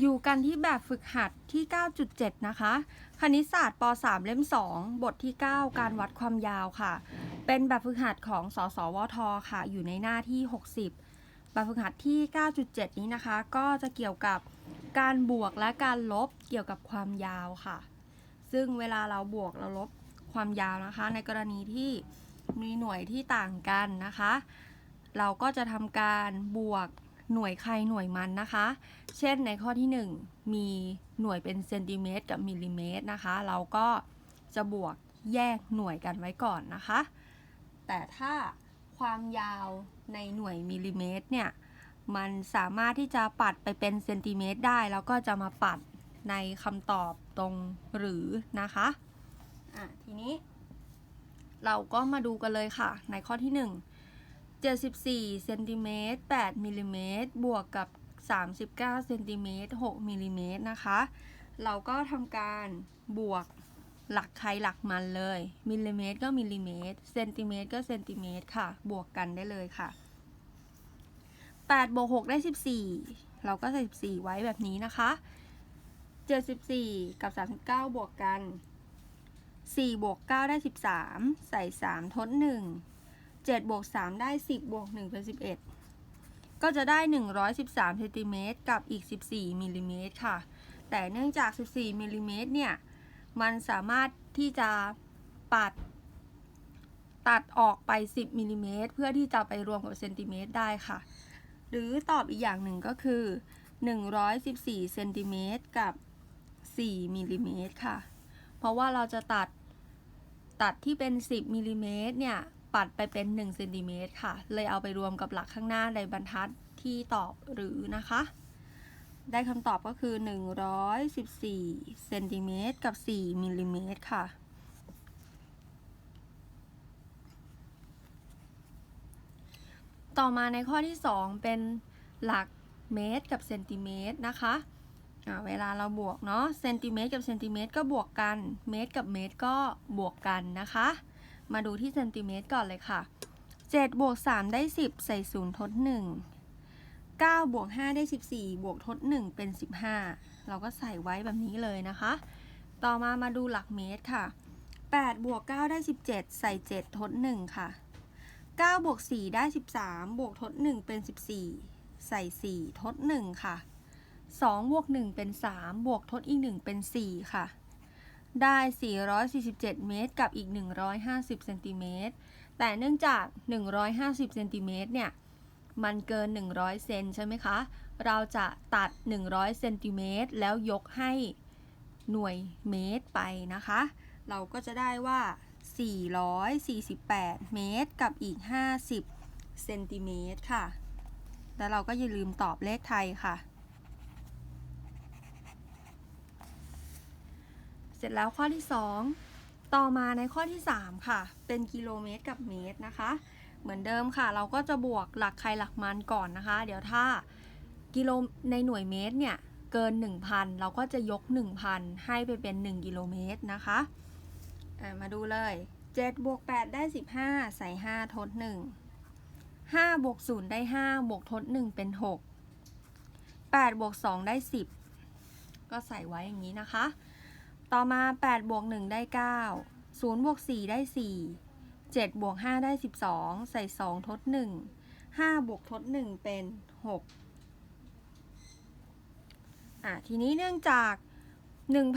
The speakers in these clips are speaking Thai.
อยู่กันที่แบบฝึกหัดที่ 9.7 นะคะ คณิตศาสตร์ป .3 เล่ม 2 บทที่ 9 การวัดความยาวค่ะ เป็นแบบฝึกหัดของสสวท ค่ะ อยู่ในหน้าที่ 60 แบบฝึกหัดที่ 9.7 นี้นะคะ ก็จะเกี่ยวกับการบวกและการลบเกี่ยวกับความยาวค่ะ ซึ่งเวลาเราบวกเราลบความยาวนะคะ ในกรณีที่มีหน่วยที่ต่างกันนะคะ เราก็จะทำการบวก หน่วยใครหน่วยมันนะคะ เช่นในข้อที่ 1 มีหน่วยเป็นเซนติเมตรกับมิลลิเมตรนะคะ เราก็จะบวกแยกหน่วยกันไว้ก่อนนะคะ แต่ถ้าความยาวในหน่วยมิลลิเมตรเนี่ย มันสามารถที่จะปัดไปเป็นเซนติเมตรได้ แล้วก็จะมาปัดในคำตอบตรงหรือนะคะอะทีนี้ เราก็มาดูกันเลยค่ะ ในข้อที่ 1 74เซนติเมตร8มิลลิเมตรบวกกับ 39เซนติเมตร6มิลลิเมตรนะคะ เราก็ทำการบวกหลักใครหลักมันเลย มิลลิเมตรก็มิลลิเมตร เซนติเมตรก็เซนติเมตรค่ะ บวกกันได้เลยค่ะ8บวก6ได้ 14 เราก็ใส่14 ไว้แบบนี้นะคะ 74 กับ 39 บวกกัน 4 บวก 9 ได้ 13 ใส่ 3 ทด 1 7บวก3ได้ 10บวก1เป็น11 ก็จะได้ 113เซนติเมตรกับอีก 14มิลลิเมตรค่ะ แต่เนื่องจาก 14มิลลิเมตรเนี่ย มันสามารถที่จะปัดตัดออกไป 10มิลลิเมตรเพื่อที่จะไปรวมกับเซนติเมตรได้ค่ะ หรือตอบอีกอย่างหนึ่งก็คือ 114เซนติเมตรกับ 4มิลลิเมตรค่ะ เพราะว่าเราจะตัดตัดที่เป็น 10มิลลิเมตรเนี่ย ปัดไปเป็น1เซนติเมตรค่ะ เลยเอาไปรวมกับหลักข้างหน้าในบรรทัดที่ตอบหรือนะคะ ได้คำตอบก็คือ 114เซนติเมตรกับ 4มิลลิเมตรค่ะ ต่อมาในข้อที่ 2 เป็นหลักเมตรกับเซนติเมตรนะคะเวลาเราบวกเนาะเซนติเมตรกับเซนติเมตรก็บวกกัน เมตรกับเมตรก็บวกกันนะคะ มาดูที่เซนติเมตรก่อนเลยค่ะ7บวก3ได้ 10 ใส่0ทด 1 9บวก5ได้ 14 บวกทด 1 เป็น 15 เราก็ใส่ไว้แบบนี้เลยนะคะ ต่อมามาดูหลักเมตรค่ะ8บวก9ได้ 17 ใส่ 7 ทด 1 ค่ะ9บวก4ได้ 13 บวกทด 1 เป็น 14 ใส่ 4 ทด 1 ค่ะ2บวก1เป็น 3 บวกทดอีก 1 เป็น 4 ค่ะ ได้ 447 เมตร กับอีก 150 เซนติเมตร แต่เนื่องจาก 150 เซนติเมตรเนี่ย มันเกิน 100 เซนใช่ไหมคะ เราจะตัด 100 เซนติเมตร แล้วยกให้หน่วยเมตรไปนะคะ เราก็จะได้ว่า 448 เมตร กับอีก 50 เซนติเมตรค่ะ แล้วเราก็อย่าลืมตอบเลขไทยค่ะ เส ร็จแล้วข้อที่ 2 ต่อมาในข้อที่ 3 ค่ะ เป็นกิโลเมตรกับเมตรนะคะ เหมือนเดิมค่ะ เราก็จะบวกหลักใครหลักมันก่อนนะคะ เดี๋ยวถ้ากิโลในหน่วยเมตรเนี่ยเกิน 1,000 เราก็จะยก 1,000 ให้ไปเป็น 1 กิโลเมตรนะคะมาดูเลย7บวก8ได้ 15 ใส่ 5 ทด 1 5บวก0ได้ 5 บวกทด 1 เป็น 6 8บวก2ได้ 10 ก็ใส่ไว้อย่างนี้นะคะ ต่อมา8บวก1ได้ 9 0บวก4ได้ 4 7บวก5ได้ 12 ใส่ 2 ทด 1 5บวกทด 1 เป็น 6 อะ ทีนี้เนื่องจาก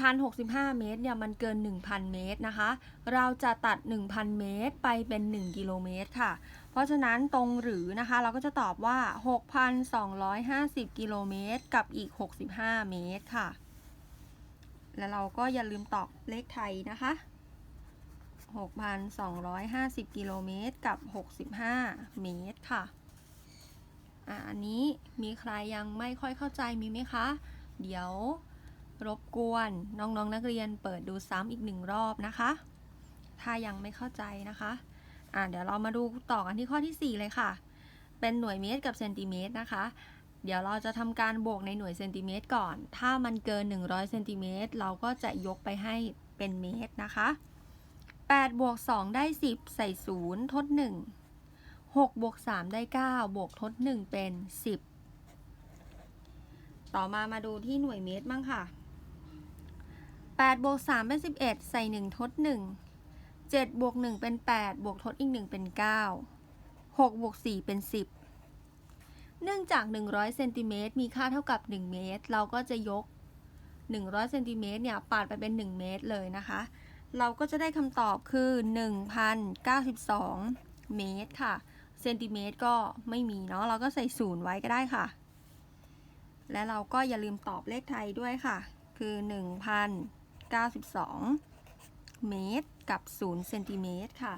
1,065 เมตรเนี่ยมันเกิน 1,000 เมตรนะคะ เราจะตัด 1,000 เมตรไปเป็น 1 กิโลเมตรค่ะ เพราะฉะนั้นตรงหรือนะคะ เราก็จะตอบว่า 6,250 กิโลเมตรกับอีก 65 เมตรค่ะ แล้วเราก็อย่าลืมตอบเลขไทยนะคะ 6,250 กิโลเมตรกับ 65 เมตรค่ะอะอันนี้มีใครยังไม่ค่อยเข้าใจมีไหมคะ เดี๋ยวรบกวนน้องๆนนักเรียนเปิดดูซ้ำอีกหนึ่งรอบนะคะ ถ้ายังไม่เข้าใจนะคะอะเดี๋ยวเรามาดูต่อกันที่ข้อที่ 4 เลยค่ะ เป็นหน่วยเมตรกับเซนติเมตรนะคะ เดี๋ยวเราจะทำการบวกในหน่วยเซนติเมตรก่อน ถ้ามันเกิน 100เซนติเมตรเราก็จะยกไปให้เป็นเมตรนะคะ8บวก2ได้ 10 ใส่ 0 ทด 1 6บวก3ได้ 9 บวกทด 1 เป็น 10 ต่อมามาดูที่หน่วยเมตรบ้างค่ะ8บวก3เป็น 11 ใส่ 1 ทด 1 7บวก1เป็น 8 บวกทดอีก 1 เป็น 9 6บวก4เป็น 10 เนื่องจาก 100เซนติเมตรมีค่าเท่ากับ 1 เมตร เราก็จะยก 100เซนติเมตรเนี่ยปาดไปเป็น 1 เมตรเลยนะคะ เราก็จะได้คำตอบคือ 1,092 เมตรค่ะ เซนติเมตรก็ไม่มีเนาะ เราก็ใส่ศูนย์ไว้ก็ได้ค่ะ และเราก็อย่าลืมตอบเลขไทยด้วยค่ะ คือ 1,092 เมตรกับ0เซนติเมตรค่ะ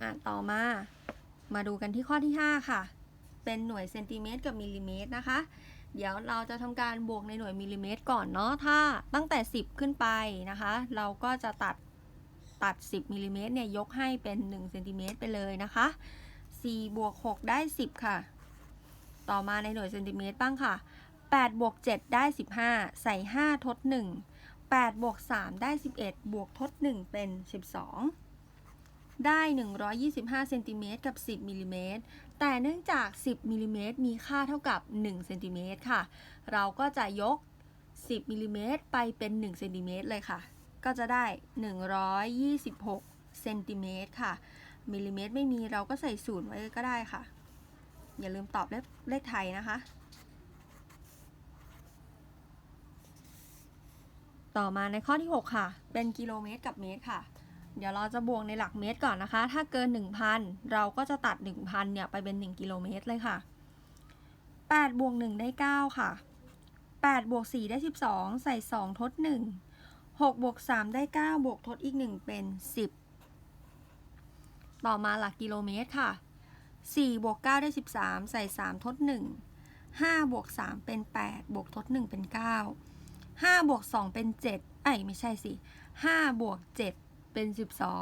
อะ ต่อมา มาดูกันที่ข้อที่ 5 ค่ะ เป็นหน่วยเซนติเมตรกับมิลลิเมตรนะคะ เดี๋ยวเราจะทำการบวกในหน่วยมิลลิเมตรก่อนเนาะ ถ้าตั้งแต่ 10 ขึ้นไปนะคะ เราก็จะตัดตัด 10มิลลิเมตรเนี่ยยกให้เป็น1เซนติเมตรไปเลยนะคะ4บวก6ได้ 10 ค่ะ ต่อมาในหน่วยเซนติเมตรบ้างค่ะ8บวก7ได้ 15 ใส่ 5 ทด 1 8บวก3ได้ 11 บวกทด 1 เป็น 12 ได้ 125เซนติเมตรกับ 10มิลลิเมตรแต่เนื่องจาก 10มิลลิเมตรมีค่าเท่ากับ1เซนติเมตรค่ะ เราก็จะยก 10มิลลิเมตรไปเป็น1เซนติเมตรเลยค่ะ ก็จะได้ 126เซนติเมตรค่ะมิลลิเมตรไม่มีเราก็ใส่ศูนย์ไว้ก็ได้ค่ะ อย่าลืมตอบเลขเลขไทยนะคะ ต่อมาในข้อที่ 6 ค่ะ เป็นกิโลเมตรกับเมตรค่ะ เดี๋ยวเราจะบวกในหลักเมตรก่อนนะคะ ถ้าเกิน 1,000 เราก็จะตัด 1,000เนี่ยไปเป็น 1 กิโลเมตรเลยค่ะ 8 บวก 1 ได้ 9 ค่ะ 8 บวก 4 ได้ 12 ใส่ 2 ทด 1 6 บวก 3 ได้ 9 บวกทดอีก 1 เป็น 10 ต่อมาหลักกิโลเมตรค่ะ 4 บวก 9 ได้ 13 ใส่ 3 ทด 1 5 บวก 3 เป็น 8 บวกทด 1 เป็น 9 5 บวก 2 เป็น 7 ไอ้ไม่ใช่สิ 5 บวก 7 เป็น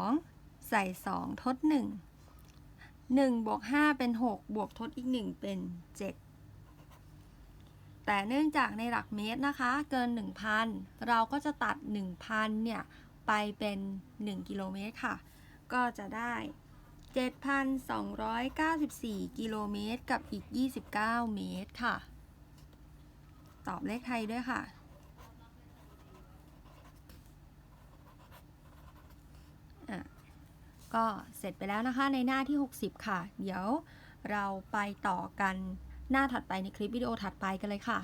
12 ใส่ 2 ทด 1 1บวก5เป็น 6 บวกทดอีก 1 เป็น 7 แต่เนื่องจากในหลักเมตรนะคะ เกิน 1,000 เราก็จะตัด 1,000 เนี่ย ไปเป็น 1 กิโลเมตรค่ะ ก็จะได้ 7,294 กิโลเมตรกับอีก 29 เมตรค่ะ ตอบเลขไทยด้วยค่ะ อะก็เสร็จไปแล้วนะคะในหน้าที่ 60 ค่ะ เดี๋ยวเราไปต่อกันหน้าถัดไปในคลิปวิดีโอถัดไปกันเลยค่ะ